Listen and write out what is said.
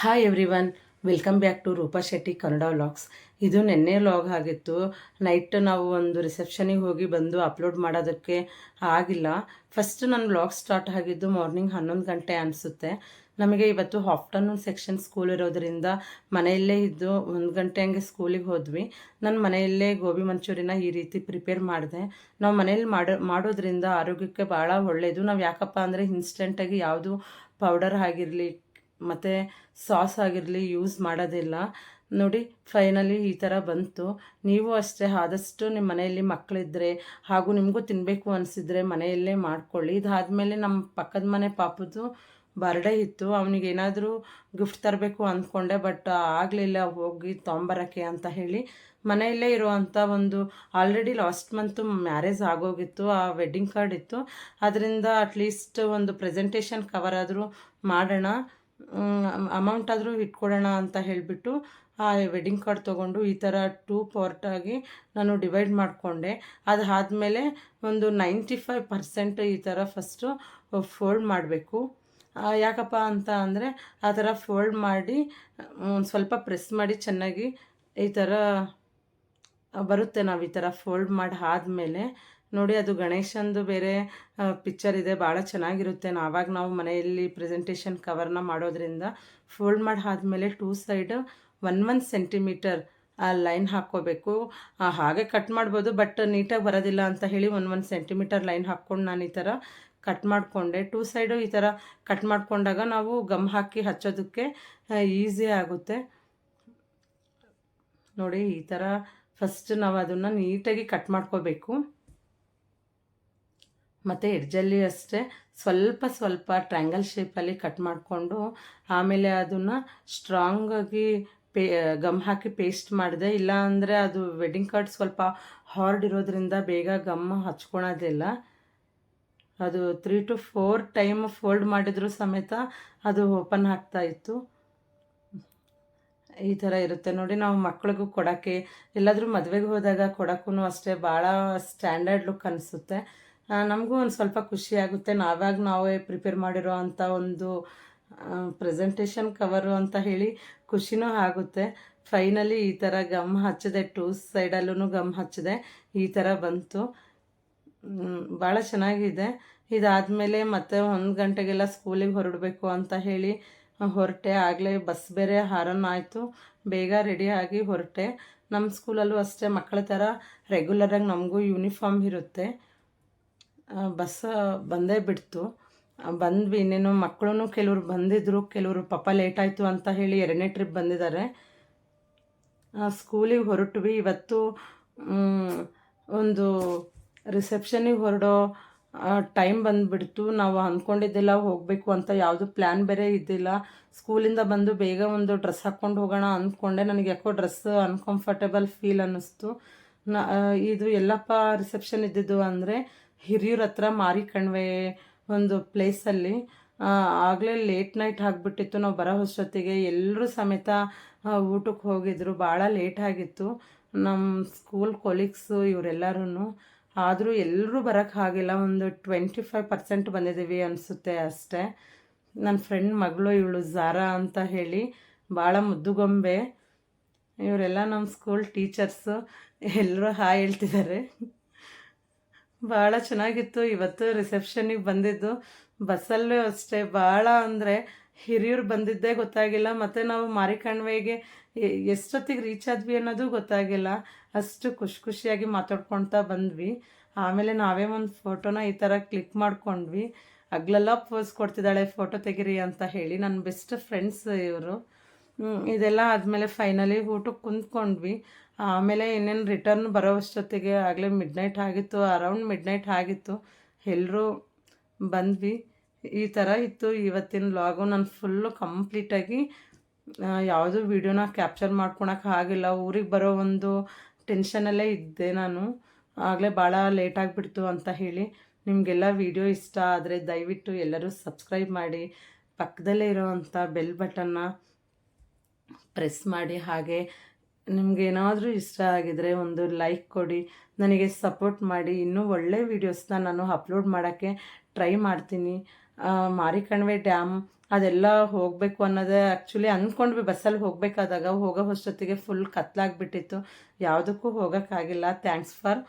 Hi everyone welcome back to Rupa Shetty Kannada vlogs ಇದು ನಿನ್ನೆ vlog ಆಗಿತ್ತು. Night ನಾವು ಒಂದು ರಿಸೆಪ್ಷನಿಗೆ ಹೋಗಿ ಬಂದು ಅಪ್ಲೋಡ್ ಮಾಡೋದಕ್ಕೆ ಆಗಿಲ್ಲ. ಫಸ್ಟ್ ನನ್ನ ವ್ಲಾಗ್ ಸ್ಟಾರ್ಟ್ ಆಗಿದ್ದು ಮಾರ್ನಿಂಗ್ ಹನ್ನೊಂದು ಗಂಟೆ ಅನಿಸುತ್ತೆ. ನಮಗೆ ಇವತ್ತು ಆಫ್ಟರ್ನೂನ್ ಸೆಕ್ಷನ್ ಸ್ಕೂಲ್ ಇರೋದರಿಂದ ಮನೆಯಲ್ಲೇ ಇದ್ದು ಒಂದು ಗಂಟೆ ಹಂಗೆ ಸ್ಕೂಲಿಗೆ ಹೋದ್ವಿ. ನನ್ನ ಮನೆಯಲ್ಲೇ ಗೋಬಿ ಮಂಚೂರಿನ ಈ ರೀತಿ ಪ್ರಿಪೇರ್ ಮಾಡಿದೆ. ನಾವು ಮನೇಲಿ ಮಾಡೋ, ಮಾಡೋದ್ರಿಂದ ಆರೋಗ್ಯಕ್ಕೆ ಭಾಳ ಒಳ್ಳೆಯದು ನಾವು ಯಾಕಪ್ಪ ಅಂದರೆ ಇನ್ಸ್ಟೆಂಟಾಗಿ ಯಾವುದು ಪೌಡರ್ ಆಗಿರಲಿ ಮತ್ತು ಸಾಸ್ ಆಗಿರಲಿ ಯೂಸ್ ಮಾಡೋದಿಲ್ಲ. ನೋಡಿ ಫೈನಲಿ ಈ ಥರ ಬಂತು. ನೀವು ಅಷ್ಟೇ ಆದಷ್ಟು ನಿಮ್ಮ ಮನೆಯಲ್ಲಿ ಮಕ್ಕಳಿದ್ರೆ ಹಾಗೂ ನಿಮಗೂ ತಿನ್ನಬೇಕು ಅನಿಸಿದ್ರೆ ಮನೆಯಲ್ಲೇ ಮಾಡ್ಕೊಳ್ಳಿ. ಇದಾದಮೇಲೆ ನಮ್ಮ ಪಕ್ಕದ ಮನೆ ಪಾಪದ್ದು ಬರ್ಡೇ ಇತ್ತು. ಅವನಿಗೆ ಏನಾದರೂ ಗಿಫ್ಟ್ ತರಬೇಕು ಅಂದ್ಕೊಂಡೆ ಬಟ್ ಆಗಲಿಲ್ಲ ಹೋಗಿ ತೊಗೊಂಬರೋಕ್ಕೆ ಅಂತ ಹೇಳಿ ಮನೆಯಲ್ಲೇ ಇರುವಂಥ ಒಂದು ಆಲ್ರೆಡಿ ಲಾಸ್ಟ್ ಮಂತು ಮ್ಯಾರೇಜ್ ಆಗೋಗಿತ್ತು. ಆ ವೆಡ್ಡಿಂಗ್ ಕಾರ್ಡ್ ಇತ್ತು. ಅದರಿಂದ ಅಟ್ಲೀಸ್ಟ್ ಒಂದು ಪ್ರೆಸೆಂಟೇಷನ್ ಕವರ್ ಆದರೂ ಮಾಡೋಣ. ಅಮೌಂಟ್ ಆದರೂ ಇಟ್ಕೊಡೋಣ ಅಂತ ಹೇಳಿಬಿಟ್ಟು, ಆ ವೆಡ್ಡಿಂಗ್ ಕಾರ್ಡ್ ತೊಗೊಂಡು ಈ ಥರ ಟೂ ಪಾರ್ಟಾಗಿ ನಾನು ಡಿವೈಡ್ ಮಾಡಿಕೊಂಡೆ. ಅದಾದಮೇಲೆ ಒಂದು ನೈಂಟಿ ಫೈವ್ ಪರ್ಸೆಂಟ್ ಈ ಥರ ಫಸ್ಟು ಫೋಲ್ಡ್ ಮಾಡಬೇಕು. ಯಾಕಪ್ಪ ಅಂತ ಅಂದರೆ ಆ ಥರ ಫೋಲ್ಡ್ ಮಾಡಿ ಸ್ವಲ್ಪ ಪ್ರೆಸ್ ಮಾಡಿ ಚೆನ್ನಾಗಿ ಈ ಥರ ಬರುತ್ತೆ ನಾವು ಈ ಥರ ಫೋಲ್ಡ್ ಮಾಡಿ ಆದಮೇಲೆ ನೋಡಿ, ಅದು ಗಣೇಶಂದು ಬೇರೆ ಪಿಕ್ಚರ್ ಇದೆ, ಭಾಳ ಚೆನ್ನಾಗಿರುತ್ತೆ. ಆವಾಗ ನಾವು ಮನೆಯಲ್ಲಿ ಪ್ರೆಸೆಂಟೇಷನ್ ಕವರ್ನ ಮಾಡೋದ್ರಿಂದ ಫೋಲ್ಡ್ ಮಾಡಿ ಆದಮೇಲೆ two side one one centimetre ಆ ಲೈನ್ ಹಾಕ್ಕೋಬೇಕು. ಹಾಗೆ ಕಟ್ ಮಾಡ್ಬೋದು ಬಟ್ ನೀಟಾಗಿ ಬರೋದಿಲ್ಲ ಅಂತ ಹೇಳಿ ಒನ್ ಒನ್ ಸೆಂಟಿಮೀಟರ್ ಲೈನ್ ಹಾಕ್ಕೊಂಡು ನಾನು ಈ ಥರ ಕಟ್ ಮಾಡಿಕೊಂಡೆ. ಟೂ ಸೈಡು ಈ ಥರ ಕಟ್ ಮಾಡಿಕೊಂಡಾಗ ನಾವು ಗಮ್ ಹಾಕಿ ಹಚ್ಚೋದಕ್ಕೆ ಈಸಿ ಆಗುತ್ತೆ. ನೋಡಿ, ಈ ಥರ ಫಸ್ಟ್ ನಾವು ಅದನ್ನು ನೀಟಾಗಿ ಕಟ್ ಮಾಡ್ಕೋಬೇಕು. ಮತ್ತು ಎಡ್ಜಲ್ಲಿ ಅಷ್ಟೇ ಸ್ವಲ್ಪ ಸ್ವಲ್ಪ ಟ್ರ್ಯಾಂಗಲ್ ಶೇಪಲ್ಲಿ ಕಟ್ ಮಾಡಿಕೊಂಡು ಆಮೇಲೆ ಅದನ್ನು ಸ್ಟ್ರಾಂಗಾಗಿ ಪೇ, ಗಮ್ ಹಾಕಿ ಪೇಸ್ಟ್ ಮಾಡಿದೆ. ಇಲ್ಲ ಅಂದರೆ ಅದು ವೆಡ್ಡಿಂಗ್ ಕಾರ್ಡ್ ಸ್ವಲ್ಪ ಹಾರ್ಡ್ ಇರೋದ್ರಿಂದ ಬೇಗ ಗಮ್ ಹಚ್ಕೊಳೋದಿಲ್ಲ. ಅದು three to four time fold ಮಾಡಿದರೂ ಸಮೇತ ಅದು ಓಪನ್ ಆಗ್ತಾ ಇತ್ತು. ಈ ಥರ ಇರುತ್ತೆ. ನೋಡಿ, ನಾವು ಮಕ್ಳಿಗೂ ಕೊಡೋಕ್ಕೆ ಎಲ್ಲಾದರೂ ಮದುವೆಗೆ ಹೋದಾಗ ಕೊಡೋಕ್ಕೂ ಅಷ್ಟೇ, ಭಾಳ ಸ್ಟ್ಯಾಂಡರ್ಡ್ ಲುಕ್ ಅನಿಸುತ್ತೆ. ನಮಗೂ ಒಂದು ಸ್ವಲ್ಪ ಖುಷಿ ಆಗುತ್ತೆ. ನಾವಾಗ ನಾವೇ ಪ್ರಿಪೇರ್ ಮಾಡಿರೋ ಅಂಥ ಒಂದು ಪ್ರೆಸೆಂಟೇಷನ್ ಕವರು ಅಂತ ಹೇಳಿ ಖುಷಿನೂ ಆಗುತ್ತೆ. ಫೈನಲಿ ಈ ಥರ ಗಮ್ ಹಚ್ಚಿದೆ. ಟೂ ಸೈಡಲ್ಲೂ ಗಮ್ ಹಚ್ಚಿದೆ. ಈ ಥರ ಬಂತು. ಭಾಳ ಚೆನ್ನಾಗಿದೆ. ಇದಾದಮೇಲೆ ಮತ್ತೆ ಒಂದು ಗಂಟೆಗೆಲ್ಲ ಸ್ಕೂಲಿಗೆ ಹೊರಡಬೇಕು ಅಂತ ಹೇಳಿ ಹೊರಟೆ. ಆಗಲೇ ಬಸ್ ಬೇರೆ ಹಾರನ್ ಆಯಿತು. ಬೇಗ ರೆಡಿಯಾಗಿ ಹೊರಟೆ. ನಮ್ಮ ಸ್ಕೂಲಲ್ಲೂ ಅಷ್ಟೇ. ಮಕ್ಕಳ ಥರ ರೆಗ್ಯುಲರಾಗಿ ನಮಗೂ ಯೂನಿಫಾರ್ಮ್ ಇರುತ್ತೆ. ಬಸ್ ಬಂದೇ ಬಿಡ್ತು. ಬಂದ್ವಿ, ಇನ್ನೇನು ಮಕ್ಕಳು ಕೆಲವರು ಬಂದಿದ್ದರು ಕೆಲವರು ಪಾಪ ಲೇಟ್ ಆಯಿತು ಅಂತ ಹೇಳಿ ಎರಡನೇ ಟ್ರಿಪ್ ಬಂದಿದ್ದಾರೆ. ಸ್ಕೂಲಿಗೆ ಹೊರಟ್ವಿ. ಇವತ್ತು ಒಂದು ರಿಸೆಪ್ಷನಿಗೆ ಹೊರಡೋ ಟೈಮ್ ಬಂದುಬಿಡ್ತು. ನಾವು ಅಂದ್ಕೊಂಡಿದ್ದಿಲ್ಲ ಹೋಗಬೇಕು ಅಂತ ಯಾವುದು ಪ್ಲ್ಯಾನ್ ಬೇರೆ ಇದ್ದಿಲ್ಲ. ಸ್ಕೂಲಿಂದ ಬಂದು ಬೇಗ ಒಂದು ಡ್ರೆಸ್ ಹಾಕ್ಕೊಂಡು ಹೋಗೋಣ ಅಂದ್ಕೊಂಡೆ ನನಗೆ ಯಾಕೋ ಡ್ರೆಸ್ ಅನ್ಕಂಫರ್ಟೇಬಲ್ ಫೀಲ್ ಅನ್ನಿಸ್ತು. ನ ಇದು ಎಲ್ಲಪ್ಪ ರಿಸೆಪ್ಷನ್ ಇದ್ದಿದ್ದು ಅಂದರೆ ಹಿರಿಯೂರ ಹತ್ರ ಮಾರಿ ಕಣ್ವೆ ಒಂದು ಪ್ಲೇಸಲ್ಲಿ ಆಗಲೇ ಲೇಟ್ ನೈಟ್ ಆಗಿಬಿಟ್ಟಿತ್ತು. ನಾವು ಬರೋ ಅಷ್ಟೊತ್ತಿಗೆ ಎಲ್ಲರೂ ಸಮೇತ ಊಟಕ್ಕೆ ಹೋಗಿದ್ರು. ಭಾಳ ಲೇಟ್ ಆಗಿತ್ತು. ನಮ್ಮ ಸ್ಕೂಲ್ ಕೊಲೀಗ್ಸು ಇವರೆಲ್ಲರೂ ಆದರೂ ಎಲ್ಲರೂ ಬರೋಕ್ಕಾಗಿಲ್ಲ ಒಂದು ಟ್ವೆಂಟಿ ಫೈವ್ ಪರ್ಸೆಂಟ್ ಬಂದಿದ್ದೀವಿ ಅನಿಸುತ್ತೆ ಅಷ್ಟೇ. ನನ್ನ ಫ್ರೆಂಡ್ ಮಗಳು ಇವಳು ಝಾರಾ ಅಂತ ಹೇಳಿ ಭಾಳ ಮುದ್ದುಗೊಂಬೆ. ಇವರೆಲ್ಲ ನಮ್ಮ ಸ್ಕೂಲ್ ಟೀಚರ್ಸು ಎಲ್ಲರೂ ಹಾಯ್ ಹೇಳ್ತಿದ್ದಾರೆ. ಭಾಳ ಚೆನ್ನಾಗಿತ್ತು. ಇವತ್ತು ರಿಸೆಪ್ಷನಿಗೆ ಬಂದಿದ್ದು. ಬಸ್ಸಲ್ಲೂ ಅಷ್ಟೇ. ಭಾಳ ಅಂದರೆ ಹಿರಿಯರು ಬಂದಿದ್ದೇ ಗೊತ್ತಾಗಿಲ್ಲ. ಮತ್ತು ನಾವು ಮಾರಿಕಣ್ವೆಗೆ ಎಷ್ಟೊತ್ತಿಗೆ ರೀಚ್ ಆದ್ವಿ ಅನ್ನೋದು ಗೊತ್ತಾಗಿಲ್ಲ. ಅಷ್ಟು ಖುಷಿ ಖುಷಿಯಾಗಿ ಮಾತಾಡ್ಕೊಳ್ತಾ ಬಂದ್ವಿ. ಆಮೇಲೆ ನಾವೇ ಒಂದು ಫೋಟೋನ ಈ ಥರ ಕ್ಲಿಕ್ ಮಾಡ್ಕೊಂಡ್ವಿ. ಅಗ್ಲೆಲ್ಲ ಪೋಸ್ ಕೊಡ್ತಿದ್ದಾಳೆ, ಫೋಟೋ ತೆಗಿರಿ ಅಂತ ಹೇಳಿ ನನ್ನ ಬೆಸ್ಟ್ ಫ್ರೆಂಡ್ಸ್ ಇವರು. ಇದೆಲ್ಲ ಆದಮೇಲೆ ಫೈನಲಿ ಊಟಕ್ಕೆ ಕುಂತ್ಕೊಂಡ್ವಿ. ಆಮೇಲೆ ಇನ್ನೇನು ರಿಟರ್ನ್ ಬರೋ ಅಷ್ಟೊತ್ತಿಗೆ ಆಗಲೇ ಮಿಡ್ ನೈಟ್ ಆಗಿತ್ತು ಅರೌಂಡ್ ಮಿಡ್ ನೈಟ್ ಆಗಿತ್ತು. ಎಲ್ಲರೂ ಬಂದ್ವಿ. ಈ ಥರ ಇತ್ತು. ಇವತ್ತಿನ ಲಾಗು ನಾನು ಫುಲ್ಲು ಕಂಪ್ಲೀಟಾಗಿ ಯಾವುದೂ ವೀಡಿಯೋನ ಕ್ಯಾಪ್ಚರ್ ಮಾಡ್ಕೊಳಕ್ಕೆ ಆಗಿಲ್ಲ. ಊರಿಗೆ ಬರೋ ಒಂದು ಟೆನ್ಷನಲ್ಲೇ ಇದ್ದೆ ನಾನು. ಆಗಲೇ ಭಾಳ ಲೇಟ್ ಆಗಿಬಿಡ್ತು ಅಂತ ಹೇಳಿ. ನಿಮಗೆಲ್ಲ ವೀಡಿಯೋ ಇಷ್ಟ ಆದರೆ ದಯವಿಟ್ಟು ಎಲ್ಲರೂ ಸಬ್ಸ್ಕ್ರೈಬ್ ಮಾಡಿ. ಪಕ್ಕದಲ್ಲೇ ಇರೋವಂಥ ಬೆಲ್ ಬಟನ್ನ ಪ್ರೆಸ್ ಮಾಡಿ ಹಾಗೆ ನಿಮ್ಗೆ ಏನಾದರೂ ಇಷ್ಟ ಆಗಿದರೆ ಒಂದು ಲೈಕ್ ಕೊಡಿ. ನನಗೆ ಸಪೋರ್ಟ್ ಮಾಡಿ. ಇನ್ನೂ ಒಳ್ಳೆ ವೀಡಿಯೋಸ್ನ ನಾನು ಅಪ್ಲೋಡ್ ಮಾಡೋಕ್ಕೆ ಟ್ರೈ ಮಾಡ್ತೀನಿ. ಮಾರಿಕಣ್ವೆ ಡ್ಯಾಮ್ ಅದೆಲ್ಲ ಹೋಗಬೇಕು ಅನ್ನೋದೇ ಆ್ಯಕ್ಚುಲಿ ಅಂದ್ಕೊಂಡ್ವಿ ಬಸ್ಸಲ್ಲಿ ಹೋಗಬೇಕಾದಾಗ ಹೋಗೋ ಹೊಸ್ಟೊತ್ತಿಗೆ ಫುಲ್ ಕತ್ಲಾಗ್ಬಿಟ್ಟಿತ್ತು. ಯಾವುದಕ್ಕೂ ಹೋಗೋಕ್ಕಾಗಿಲ್ಲ. Thanks for